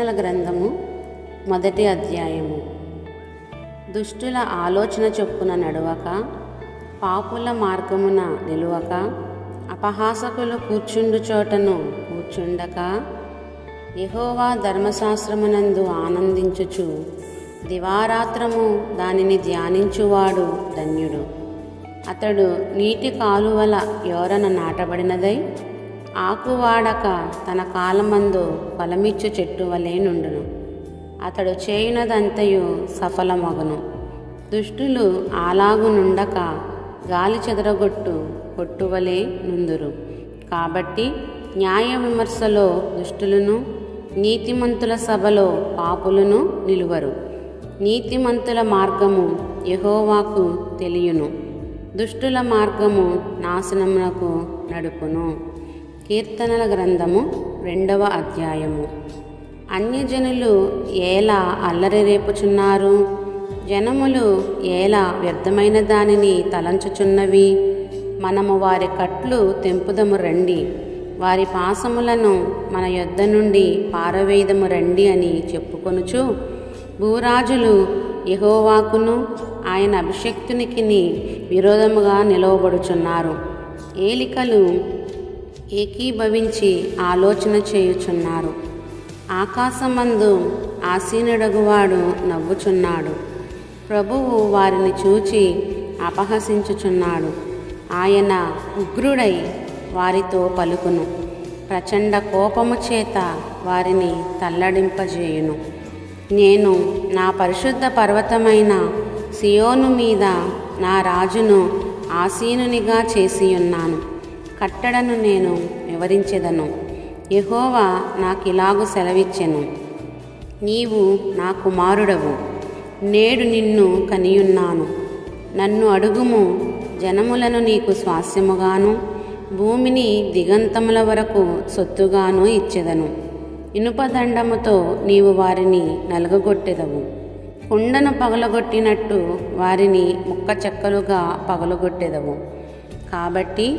కీర్తనల గ్రంథము మొదటి అధ్యాయము. దుష్టుల ఆలోచన చొప్పున నడవక పాపుల మార్గమున నిలువక అపహాసకులు కూర్చుండు చోటను కూర్చుండక యహోవా ధర్మశాస్త్రమునందు ఆనందించుచు దివారాత్రము దానిని ధ్యానించువాడు ధన్యుడు. అతడు నీటి కాలువల యోరన నాటబడినదై ఆకువాడక తన కాలమందు ఫలమిచ్చు చెట్టు వలె నుండును. అతడు చేయునదంతయు సఫలమగును. దుష్టులు అలాగునుండక గాలి చెదరగొట్టు కొట్టువలే నుందురు. కాబట్టి న్యాయ విమర్శలో దుష్టులను నీతిమంతుల సభలో పాపులను నిలువరు. నీతిమంతుల మార్గము యహోవాకు తెలియను. దుష్టుల మార్గము నాశనమునకు నడుపును. కీర్తనల గ్రంథము రెండవ అధ్యాయము. అన్యజనులు ఎలా అల్లరి రేపుచున్నారు? జనములు ఎలా వ్యర్థమైన దానిని తలంచుచున్నవి? మనము వారి కట్లు తెంపుదము రండి. వారి పాసములను మన యొద్ద నుండి పారవేయదము రండి అని చెప్పుకొనుచు భూరాజులు యహోవాకును ఆయన అభిషక్తునికిని విరోధముగా నిలవబడుచున్నారు. ఏలికలు ఏకీభవించి ఆలోచన చేయుచున్నారు. ఆకాశమందు ఆసీనుడగువాడు నవ్వుచున్నాడు. ప్రభువు వారిని చూచి అపహసించుచున్నాడు. ఆయన ఉగ్రుడై వారితో పలుకును. ప్రచండ కోపము చేత వారిని తల్లడింపజేయును. నేను నా పరిశుద్ధ పర్వతమైన సియోను మీద నా రాజును ఆసీనునిగా చేసి ఉన్నాను కట్టడను నేను వివరించెదను. యెహోవా నాకిలాగు సెలవిచ్చెను. నీవు నా కుమారుడవు. నేడు నిన్ను కనియున్నాను. నన్ను అడుగుము జనములను నీకు స్వాస్యముగాను భూమిని దిగంతముల వరకు సొత్తుగాను ఇచ్చెదను. ఇనుపదండముతో నీవు వారిని నలగగొట్టెదవు. కుండను పగలగొట్టినట్టు వారిని ముక్క చెక్కలుగా పగలగొట్టెదవు. కాబట్టి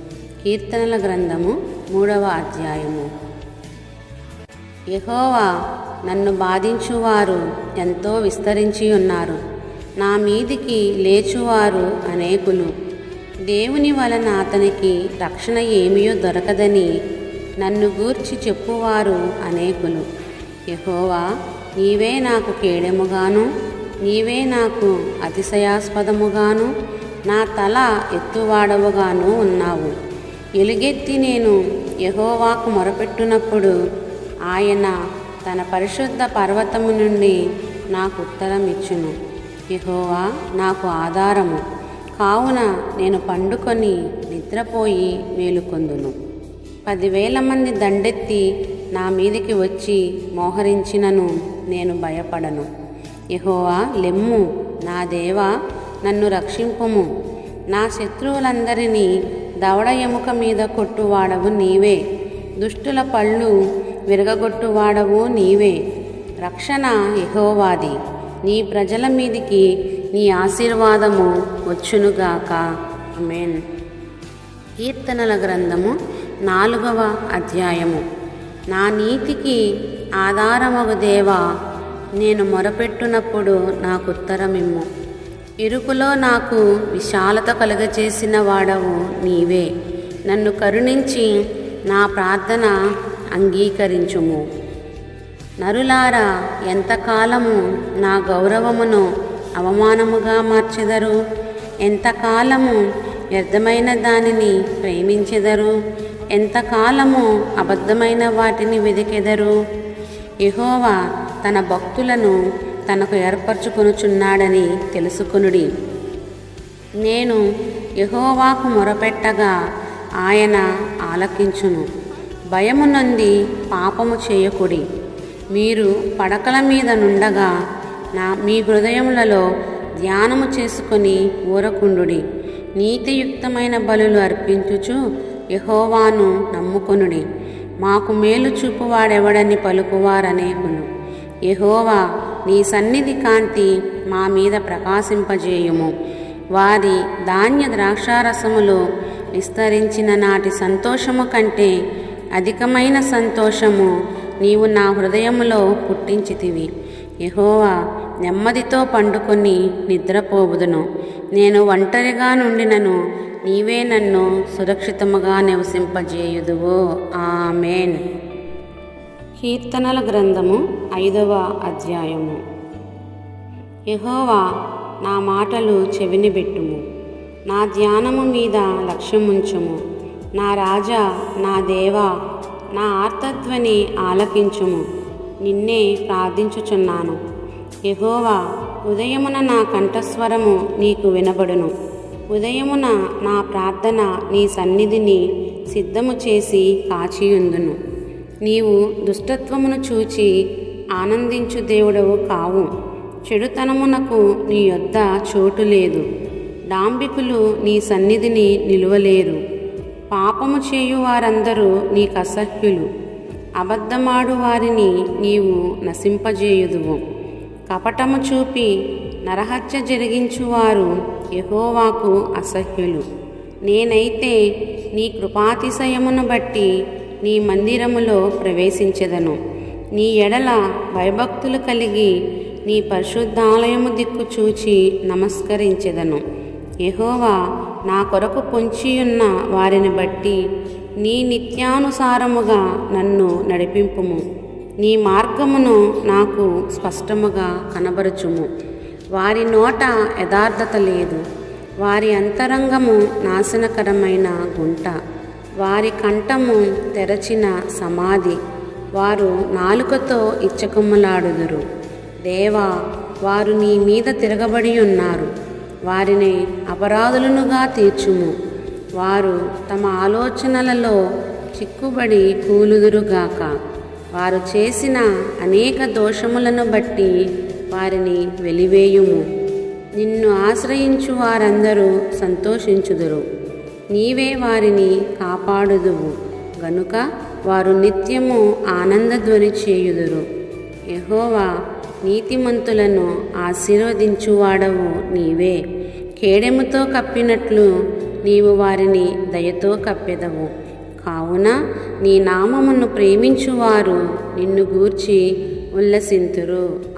కీర్తనల గ్రంథము మూడవ అధ్యాయము. యహోవా నన్ను బాధించువారు ఎంతో విస్తరించి ఉన్నారు. నా మీదికి లేచువారు అనేకులు. దేవుని వలన అతనికి రక్షణ ఏమియో దొరకదని నన్ను గూర్చి చెప్పువారు అనేకులు. యహోవా నీవే నాకు కేడెముగాను నీవే నాకు అతిశయాస్పదముగాను నా తల ఎత్తువాడవుగాను ఉన్నావు. ఎలుగెత్తి నేను యహోవాకు మొరపెట్టునప్పుడు ఆయన తన పరిశుద్ధ పర్వతము నుండి నాకు ఉత్తరం ఇచ్చును యహోవా నాకు ఆధారము. కావున నేను పండుకొని నిద్రపోయి మేలుకొందును. పదివేల మంది దండెత్తి నా మీదికి వచ్చి మోహరించినను నేను భయపడను. యహోవా లెమ్ము నా దేవా నన్ను రక్షింపుము. నా శత్రువులందరినీ దవడ ఎముక మీద కొట్టువాడవు నీవే. దుష్టుల పళ్ళు విరగగొట్టువాడవు నీవే. రక్షణ యహోవాది. నీ ప్రజల మీదికి నీ ఆశీర్వాదము వచ్చునుగాక. మేన్ కీర్తనల గ్రంథము నాలుగవ అధ్యాయము. నా నీతికి ఆధారమగు దేవా నేను మొరపెట్టునప్పుడు నాకు ఉత్తరమిమ్ము. ఇరుకులో నాకు విశాలత కలుగజేసిన వాడవు నీవే. నన్ను కరుణించి నా ప్రార్థన అంగీకరించుము. నరులారా ఎంతకాలము నా గౌరవమును అవమానముగా మార్చెదరు? ఎంతకాలము వ్యర్థమైన దానిని ప్రేమించెదరు? ఎంతకాలము అబద్ధమైన వాటిని వెదికెదరు? యహోవా తన భక్తులను తనకు ఏర్పరచుకొనుచున్నాడని తెలుసుకునుడి. నేను యహోవాకు మొరపెట్టగా ఆయన ఆలకించును. భయము పాపము చేయకుడి. మీరు పడకల మీద నుండగా నా మీ హృదయములలో ధ్యానము చేసుకొని ఊరకుండుడి. నీతియుక్తమైన బలులు అర్పించుచు యహోవాను నమ్ముకొనుడి. మాకు మేలు చూపువాడెవడని పలుకువారనేకులు యహోవా నీ సన్నిధి కాంతి మా మీద ప్రకాశింపజేయుము. వారి ధాన్య ద్రాక్షారసములో విస్తరించిన నాటి సంతోషము కంటే అధికమైన సంతోషము నీవు నా హృదయములో పుట్టించితివి. యహోవా నెమ్మదితో పండుకొని నిద్రపోవుదును. నేను ఒంటరిగా నుండినను నీవే నన్ను సురక్షితముగా నివసింపజేయుదువు. ఆమెన్. కీర్తనల గ్రంథము ఐదవ అధ్యాయము. యహోవా నా మాటలు చెవినిబెట్టుము నా ధ్యానము మీద లక్ష్యముంచుము. నా రాజా నా దేవా నా ఆర్తధ్వని ఆలకించుము. నిన్నే ప్రార్థించుచున్నాను. యహోవా ఉదయమున నా కంఠస్వరము నీకు వినబడును. ఉదయమున నా ప్రార్థన నీ సన్నిధిని సిద్ధము చేసి కాచియుందును. నీవు దుష్టత్వమును చూచి ఆనందించు దేవుడవు కావు. చెడుతనమునకు నీ యొద్ద చోటు లేదు. డాంబికులు నీ సన్నిధిని నిలువలేరు. పాపము చేయు వారందరూ నీకు అసహ్యులు. అబద్ధమాడు వారిని నీవు నశింపజేయుదువు. కపటము చూపి నరహత్య జరిగించువారు యహోవాకు అసహ్యులు. నేనైతే నీ కృపాతిశయమును బట్టి నీ మందిరములో ప్రవేశించెదను. నీ ఎడల భయభక్తులు కలిగి నీ పరిశుద్ధాలయము దిక్కు చూచి నమస్కరించెదను. యహోవా నా కొరకు పొంచియున్న వారిని బట్టి నీ నిత్యానుసారముగా నన్ను నడిపింపుము. నీ మార్గమును నాకు స్పష్టముగా కనబరుచుము. వారి నోట యథార్థత లేదు. వారి అంతరంగము నాశనకరమైన గుంట. వారి కంఠము తెరచిన సమాధి. వారు నాలుకతో ఇచ్చకమ్మలాడుదురు దేవా వారు నీ మీద తిరగబడి ఉన్నారు. వారిని అపరాధులనుగా తీర్చుము. వారు తమ ఆలోచనలలో చిక్కుబడి కూలుదురుగాక. వారు చేసిన అనేక దోషములను బట్టి వారిని వెలివేయుము. నిన్ను ఆశ్రయించు వారందరూ సంతోషించుదురు. నీవే వారిని కాపాడుదువు. గనుక వారు నిత్యము ఆనందధ్వని చేయుదురు. యహోవా నీతిమంతులను ఆశీర్వదించువాడవు నీవే. కేడెముతో కప్పినట్లు నీవు వారిని దయతో కప్పెదవు. కావున నీ నామమును ప్రేమించువారు నిన్ను గూర్చి ఉల్లసింతురు.